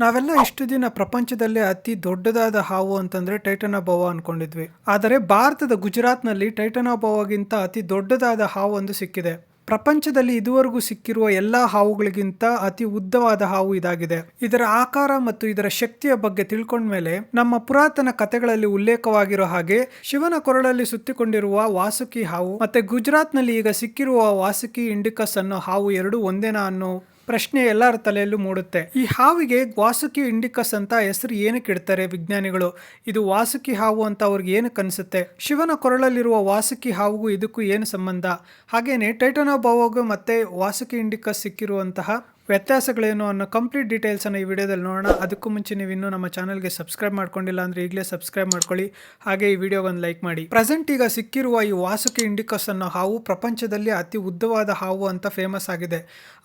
ನಾವೆಲ್ಲ ಇಷ್ಟು ದಿನ ಪ್ರಪಂಚದಲ್ಲೇ ಅತಿ ದೊಡ್ಡದಾದ ಹಾವು ಅಂತಂದ್ರೆ ಟೈಟನೋಬೋವಾ ಅನ್ಕೊಂಡಿದ್ವಿ. ಆದರೆ ಭಾರತದ ಗುಜರಾತ್ನಲ್ಲಿ ಟೈಟನೋಬೋವಾಗಿಂತ ಅತಿ ದೊಡ್ಡದಾದ ಹಾವು ಒಂದು ಸಿಕ್ಕಿದೆ. ಪ್ರಪಂಚದಲ್ಲಿ ಇದುವರೆಗೂ ಸಿಕ್ಕಿರುವ ಎಲ್ಲಾ ಹಾವುಗಳಿಗಿಂತ ಅತಿ ಉದ್ದವಾದ ಹಾವು ಇದಾಗಿದೆ. ಇದರ ಆಕಾರ ಮತ್ತು ಇದರ ಶಕ್ತಿಯ ಬಗ್ಗೆ ತಿಳ್ಕೊಂಡ್ಮೇಲೆ ನಮ್ಮ ಪುರಾತನ ಕಥೆಗಳಲ್ಲಿ ಉಲ್ಲೇಖವಾಗಿರೋ ಹಾಗೆ ಶಿವನ ಕೊರಳಲ್ಲಿ ಸುತ್ತಿಕೊಂಡಿರುವ ವಾಸುಕಿ ಹಾವು ಮತ್ತೆ ಗುಜರಾತ್ನಲ್ಲಿ ಈಗ ಸಿಕ್ಕಿರುವ ವಾಸುಕಿ ಇಂಡಿಕಸ್ ಅನ್ನೋ ಹಾವು ಎರಡು ಒಂದೇನಾ ಅನ್ನೋ ಪ್ರಶ್ನೆ ಎಲ್ಲರ ತಲೆಯಲ್ಲೂ ಮೂಡುತ್ತೆ. ಈ ಹಾವಿಗೆ ವಾಸುಕಿ ಇಂಡಿಕಸ್ ಅಂತ ಹೆಸರು ಏನಕ್ಕೆ ಇಡ್ತಾರೆ ವಿಜ್ಞಾನಿಗಳು? ಇದು ವಾಸುಕಿ ಹಾವು ಅಂತ ಅವ್ರಿಗೆ ಏನಕ್ಕೆ ಅನ್ಸುತ್ತೆ? ಶಿವನ ಕೊರಳಲ್ಲಿರುವ ವಾಸುಕಿ ಹಾವುಗೂ ಇದಕ್ಕೂ ಏನು ಸಂಬಂಧ? ಹಾಗೇನೆ ಟೈಟನೋಬಾವಾಗೂ ಮತ್ತೆ ವಾಸುಕಿ ಇಂಡಿಕಸ್ ಸಿಕ್ಕಿರುವಂತಹ ವ್ಯತ್ಯಾಸಗಳೇನು ಅನ್ನೋ ಕಂಪ್ಲೀಟ್ ಡೀಟೇಲ್ಸನ್ನು ಈ ವಿಡಿಯೋದಲ್ಲಿ ನೋಡೋಣ. ಅದಕ್ಕೂ ಮುಂಚೆ ನೀವು ಇನ್ನೂ ನಮ್ಮ ಚಾನಲ್ಗೆ ಸಬ್ಸ್ಕ್ರೈಬ್ ಮಾಡ್ಕೊಂಡಿಲ್ಲ ಅಂದ್ರೆ ಈಗಲೇ ಸಬ್ಸ್ಕ್ರೈಬ್ ಮಾಡ್ಕೊಳ್ಳಿ. ಹಾಗೆ ಈ ವಿಡಿಯೋಗೊಂದು ಲೈಕ್ ಮಾಡಿ. ಪ್ರೆಸೆಂಟ್ ಈಗ ಸಿಕ್ಕಿರುವ ಈ ವಾಸುಕಿ ಇಂಡಿಕಸ್ ಅನ್ನೋ ಹಾವು ಪ್ರಪಂಚದಲ್ಲಿ ಅತಿ ಉದ್ದವಾದ ಹಾವು ಅಂತ ಫೇಮಸ್ ಆಗಿದೆ.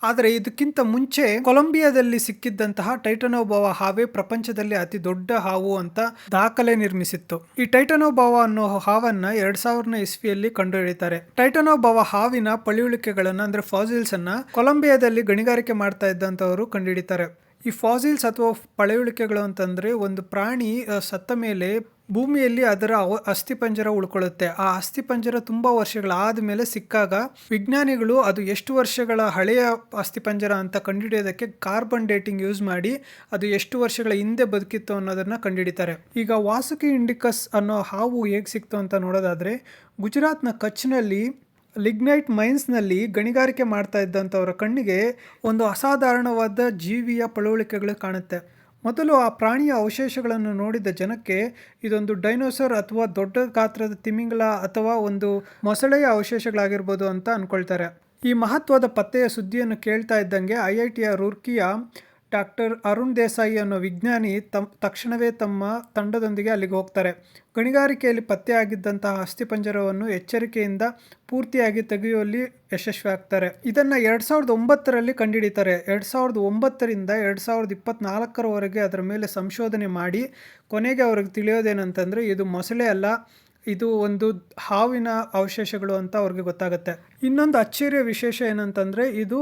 ಆದರೆ ಇದಕ್ಕಿಂತ ಮುಂಚೆ ಕೊಲಂಬಿಯಾದಲ್ಲಿ ಸಿಕ್ಕಿದ್ದಂತಹ ಟೈಟನೋಬಾವಾ ಹಾವೇ ಪ್ರಪಂಚದಲ್ಲಿ ಅತಿ ದೊಡ್ಡ ಹಾವು ಅಂತ ದಾಖಲೆ ನಿರ್ಮಿಸಿತ್ತು. ಈ ಟೈಟನೋಬಾವಾ ಅನ್ನೋ ಹಾವನ್ನ ಎರಡ್ ಸಾವಿರನ ಇಸ್ವಿಯಲ್ಲಿ ಕಂಡುಹಿಡಿತಾರೆ. ಟೈಟನೋಬಾವಾ ಹಾವಿನ ಪಳಿಯುಳಿಕೆಗಳನ್ನ ಅಂದ್ರೆ ಫಾಸಿಲ್ಸ್ ಅನ್ನ ಕೊಲಂಬಿಯಾದಲ್ಲಿ ಗಣಿಗಾರಿಕೆ ಮಾಡ್ತಾ ಇದ್ದಂತವರು ಕಂಡುಹಿಡಿತಾರೆ. ಈ ಫಾಸಿಲ್ಸ್ ಅಥವಾ ಪಳೆಯುಳಿಕೆಗಳು ಅಂತಂದರೆ ಒಂದು ಪ್ರಾಣಿ ಸತ್ತ ಮೇಲೆ ಭೂಮಿಯಲ್ಲಿ ಅದರ ಅಸ್ಥಿಪಂಜರ ಉಳ್ಕೊಳ್ಳುತ್ತೆ. ಆ ಅಸ್ಥಿಪಂಜರ ತುಂಬ ವರ್ಷಗಳಾದ ಮೇಲೆ ಸಿಕ್ಕಾಗ ವಿಜ್ಞಾನಿಗಳು ಅದು ಎಷ್ಟು ವರ್ಷಗಳ ಹಳೆಯ ಅಸ್ಥಿಪಂಜರ ಅಂತ ಕಂಡುಹಿಡಿಯೋದಕ್ಕೆ ಕಾರ್ಬನ್ ಡೇಟಿಂಗ್ ಯೂಸ್ ಮಾಡಿ ಅದು ಎಷ್ಟು ವರ್ಷಗಳ ಹಿಂದೆ ಬದುಕಿತ್ತು ಅನ್ನೋದನ್ನು ಕಂಡುಹಿಡಿತಾರೆ. ಈಗ ವಾಸುಕಿ ಇಂಡಿಕಸ್ ಅನ್ನೋ ಹಾವು ಹೇಗೆ ಸಿಕ್ತು ಅಂತ ನೋಡೋದಾದರೆ ಗುಜರಾತ್ನ ಕಚ್ನಲ್ಲಿ ಲಿಗ್ನೈಟ್ ಮೈನ್ಸ್ನಲ್ಲಿ ಗಣಿಗಾರಿಕೆ ಮಾಡ್ತಾ ಇದ್ದಂಥವರ ಕಣ್ಣಿಗೆ ಒಂದು ಅಸಾಧಾರಣವಾದ ಜೀವಿಯ ಪಳವಳಿಕೆಗಳು ಕಾಣುತ್ತೆ. ಮೊದಲು ಆ ಪ್ರಾಣಿಯ ಅವಶೇಷಗಳನ್ನು ನೋಡಿದ ಜನಕ್ಕೆ ಇದೊಂದು ಡೈನೋಸರ್ ಅಥವಾ ದೊಡ್ಡ ಗಾತ್ರದ ತಿಮಿಂಗಲ ಅಥವಾ ಒಂದು ಮೊಸಳೆಯ ಅವಶೇಷಗಳಾಗಿರ್ಬೋದು ಅಂತ ಅಂದ್ಕೊಳ್ತಾರೆ ಈ ಮಹತ್ವದ ಪತ್ತೆಯ ಸುದ್ದಿಯನ್ನು ಕೇಳ್ತಾ ಇದ್ದಂಗೆ ಐ ಐ ಟಿಯ ರೂರ್ಕಿಯ ಡಾಕ್ಟರ್ ಅರುಣ್ ದೇಸಾಯಿ ಅನ್ನೋ ವಿಜ್ಞಾನಿ ತಮ್, ತಕ್ಷಣವೇ ತಮ್ಮ ತಂಡದೊಂದಿಗೆ ಅಲ್ಲಿಗೆ ಹೋಗ್ತಾರೆ. ಗಣಿಗಾರಿಕೆಯಲ್ಲಿ ಪತ್ತೆಯಾಗಿದ್ದಂತಹ ಅಸ್ಥಿಪಂಜರವನ್ನು ಎಚ್ಚರಿಕೆಯಿಂದ ಪೂರ್ತಿಯಾಗಿ ತೆಗೆಯುವಲ್ಲಿ ಯಶಸ್ವಿ ಆಗ್ತಾರೆ. ಇದನ್ನ ಎರಡ್ ಸಾವಿರದ ಒಂಬತ್ತರಲ್ಲಿ ಕಂಡುಹಿಡಿತಾರೆ ಎರಡು ಸಾವಿರದ ಒಂಬತ್ತರಿಂದ ಎರಡು ಸಾವಿರದ ಇಪ್ಪತ್ತ್ನಾಲ್ಕರವರೆಗೆ ಅದರ ಮೇಲೆ ಸಂಶೋಧನೆ ಮಾಡಿ ಕೊನೆಗೆ ಅವ್ರಿಗೆ ತಿಳಿಯೋದೇನಂತಂದರೆ ಇದು ಮೊಸಳೆ ಅಲ್ಲ, ಇದು ಒಂದು ಹಾವಿನ ಅವಶೇಷಗಳು ಅಂತ ಅವ್ರಿಗೆ ಗೊತ್ತಾಗುತ್ತೆ. ಇನ್ನೊಂದು ಅಚ್ಚರಿಯ ವಿಶೇಷ ಏನಂತಂದರೆ ಇದು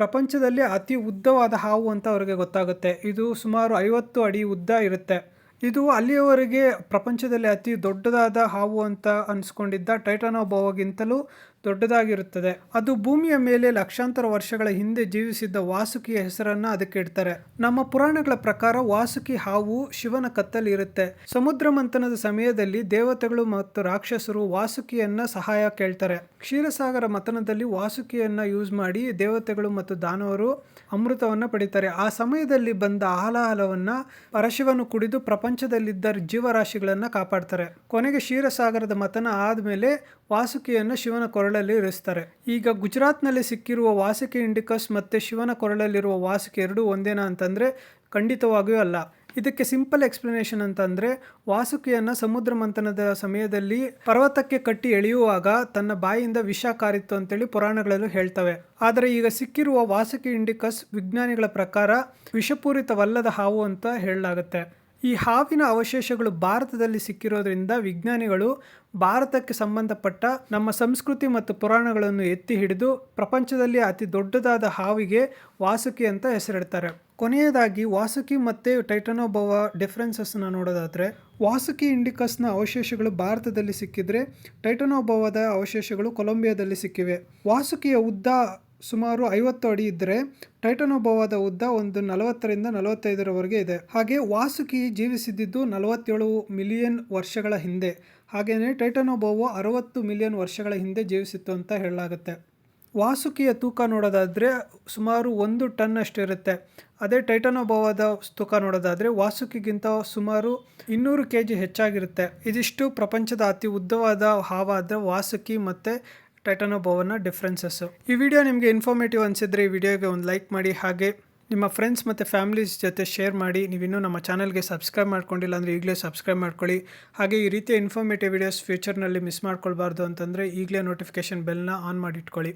ಪ್ರಪಂಚದಲ್ಲಿ ಅತಿ ಉದ್ದವಾದ ಹಾವು ಅಂತ ಅವರಿಗೆ ಗೊತ್ತಾಗುತ್ತೆ. ಇದು ಸುಮಾರು ಐವತ್ತು ಅಡಿ ಉದ್ದ ಇರುತ್ತೆ. ಇದು ಅಲ್ಲಿಯವರೆಗೆ ಪ್ರಪಂಚದಲ್ಲಿ ಅತಿ ದೊಡ್ಡದಾದ ಹಾವು ಅಂತ ಅನ್ಸ್ಕೊಂಡಿದ್ದ ಟೈಟಾನೋಬೋವಾಗಿಂತಲೂ ದೊಡ್ಡದಾಗಿರುತ್ತದೆ. ಅದು ಭೂಮಿಯ ಮೇಲೆ ಲಕ್ಷಾಂತರ ವರ್ಷಗಳ ಹಿಂದೆ ಜೀವಿಸಿದ್ದ ವಾಸುಕಿಯ ಹೆಸರನ್ನ ಅದಕ್ಕೆ ಇಡ್ತಾರೆ. ನಮ್ಮ ಪುರಾಣಗಳ ಪ್ರಕಾರ ವಾಸುಕಿ ಹಾವು ಶಿವನ ಕತ್ತಲಿರುತ್ತೆ. ಸಮುದ್ರ ಮಂಥನದ ಸಮಯದಲ್ಲಿ ದೇವತೆಗಳು ಮತ್ತು ರಾಕ್ಷಸರು ವಾಸುಕಿಯನ್ನ ಸಹಾಯ ಕೇಳ್ತಾರೆ. ಕ್ಷೀರಸಾಗರ ಮಥನದಲ್ಲಿ ವಾಸುಕಿಯನ್ನ ಯೂಸ್ ಮಾಡಿ ದೇವತೆಗಳು ಮತ್ತು ದಾನವರು ಅಮೃತವನ್ನ ಪಡಿತಾರೆ. ಆ ಸಮಯದಲ್ಲಿ ಬಂದ ಆಲಾಹಲವನ್ನ ಪರಶಿವನು ಕುಡಿದು ಪ್ರಪಂಚದಲ್ಲಿದ್ದ ಜೀವರಾಶಿಗಳನ್ನು ಕಾಪಾಡ್ತಾರೆ. ಕೊನೆಗೆ ಕ್ಷೀರಸಾಗರದ ಮತನ ಆದಮೇಲೆ ವಾಸುಕಿಯನ್ನು ಶಿವನ ಕೊರಳಲ್ಲಿ ಇರಿಸ್ತಾರೆ. ಈಗ ಗುಜರಾತ್ನಲ್ಲಿ ಸಿಕ್ಕಿರುವ ವಾಸುಕಿ ಇಂಡಿಕಸ್ ಮತ್ತು ಶಿವನ ಕೊರಳಲ್ಲಿರುವ ವಾಸುಕಿ ಎರಡೂ ಒಂದೇನಾ ಅಂತಂದರೆ ಖಂಡಿತವಾಗಿಯೂ ಅಲ್ಲ. ಇದಕ್ಕೆ ಸಿಂಪಲ್ ಎಕ್ಸ್ಪ್ಲನೇಷನ್ ಅಂತಂದರೆ ವಾಸುಕಿಯನ್ನು ಸಮುದ್ರ ಮಂಥನದ ಸಮಯದಲ್ಲಿ ಪರ್ವತಕ್ಕೆ ಕಟ್ಟಿ ಎಳೆಯುವಾಗ ತನ್ನ ಬಾಯಿಯಿಂದ ವಿಷ ಕಾರಿತ್ತು ಅಂತೇಳಿ ಪುರಾಣಗಳಲ್ಲೂ ಹೇಳ್ತವೆ. ಆದರೆ ಈಗ ಸಿಕ್ಕಿರುವ ವಾಸುಕಿ ಇಂಡಿಕಸ್ ವಿಜ್ಞಾನಿಗಳ ಪ್ರಕಾರ ವಿಷಪೂರಿತವಲ್ಲದ ಹಾವು ಅಂತ ಹೇಳಲಾಗುತ್ತೆ. ಈ ಹಾವಿನ ಅವಶೇಷಗಳು ಭಾರತದಲ್ಲಿ ಸಿಕ್ಕಿರೋದ್ರಿಂದ ವಿಜ್ಞಾನಿಗಳು ಭಾರತಕ್ಕೆ ಸಂಬಂಧಪಟ್ಟ ನಮ್ಮ ಸಂಸ್ಕೃತಿ ಮತ್ತು ಪುರಾಣಗಳನ್ನು ಎತ್ತಿ ಹಿಡಿದು ಪ್ರಪಂಚದಲ್ಲಿ ಅತಿ ದೊಡ್ಡದಾದ ಹಾವಿಗೆ ವಾಸುಕಿ ಅಂತ ಹೆಸರಿಡ್ತಾರೆ. ಕೊನೆಯದಾಗಿ ವಾಸುಕಿ ಮತ್ತು ಟೈಟನೋಬವ ಡಿಫ್ರೆನ್ಸಸ್ನ ನೋಡೋದಾದರೆ, ವಾಸುಕಿ ಇಂಡಿಕಸ್ನ ಅವಶೇಷಗಳು ಭಾರತದಲ್ಲಿ ಸಿಕ್ಕಿದ್ರೆ ಟೈಟನೋಬವದ ಅವಶೇಷಗಳು ಕೊಲಂಬಿಯಾದಲ್ಲಿ ಸಿಕ್ಕಿವೆ. ವಾಸುಕಿಯ ಉದ್ದ ಸುಮಾರು ಐವತ್ತು ಅಡಿ ಇದ್ದರೆ ಟೈಟನೋಭವಾದ ಉದ್ದ ಒಂದು ನಲವತ್ತರಿಂದ ನಲವತ್ತೈದರವರೆಗೆ ಇದೆ. ಹಾಗೆ ವಾಸುಕಿ ಜೀವಿಸಿದ್ದು ನಲವತ್ತೇಳು ಮಿಲಿಯನ್ ವರ್ಷಗಳ ಹಿಂದೆ. ಹಾಗೆಯೇ ಟೈಟನೋಭವು ಅರವತ್ತು ಮಿಲಿಯನ್ ವರ್ಷಗಳ ಹಿಂದೆ ಜೀವಿಸಿತ್ತು ಅಂತ ಹೇಳಲಾಗುತ್ತೆ. ವಾಸುಕಿಯ ತೂಕ ನೋಡೋದಾದರೆ ಸುಮಾರು ಒಂದು ಟನ್ ಅಷ್ಟಿರುತ್ತೆ ಅದೇ ಟೈಟನೋಭವಾದ ತೂಕ ನೋಡೋದಾದರೆ ವಾಸುಕಿಗಿಂತ ಸುಮಾರು ಇನ್ನೂರು ಕೆ ಜಿ ಹೆಚ್ಚಾಗಿರುತ್ತೆ. ಇದಿಷ್ಟು ಪ್ರಪಂಚದ ಅತಿ ಉದ್ದವಾದ ಹಾವಾದ ವಾಸುಕಿ ಮತ್ತು ಟೈಟನೋಬೋವನ ಡಿಫ್ರೆನ್ಸಸ್ಸು ಈ ವಿಡಿಯೋ ನಿಮಗೆ ಇನ್ಫಾರ್ಮೇಟಿವ್ ಅನಿಸಿದ್ರೆ ಈ ವಿಡಿಯೋಗೆ ಒಂದು ಲೈಕ್ ಮಾಡಿ, ಹಾಗೆ ನಿಮ್ಮ ಫ್ರೆಂಡ್ಸ್ ಮತ್ತು ಫ್ಯಾಮಿಲೀಸ್ ಜೊತೆ ಶೇರ್ ಮಾಡಿ. ನೀವಿನ್ನೂ ನಮ್ಮ ಚಾನಲ್ಗೆ ಸಬ್ಸ್ಕ್ರೈಬ್ ಮಾಡ್ಕೊಂಡಿಲ್ಲ ಅಂದರೆ ಈಗಲೇ ಸಬ್ಸ್ಕ್ರೈಬ್ ಮಾಡ್ಕೊಳ್ಳಿ. ಹಾಗೆ ಈ ರೀತಿಯ ಇನ್ಫಾರ್ಮೇಟಿವ್ ವಿಡಿಯೋಸ್ ಫ್ಯೂಚರ್ನಲ್ಲಿ ಮಿಸ್ ಮಾಡ್ಕೊಳ್ಬಾರ್ದು ಅಂತಂದರೆ ಈಗಲೇ ನೋಟಿಫಿಕೇಷನ್ ಬೆಲ್ನ ಆನ್ ಮಾಡಿ ಇಟ್ಕೊಳ್ಳಿ.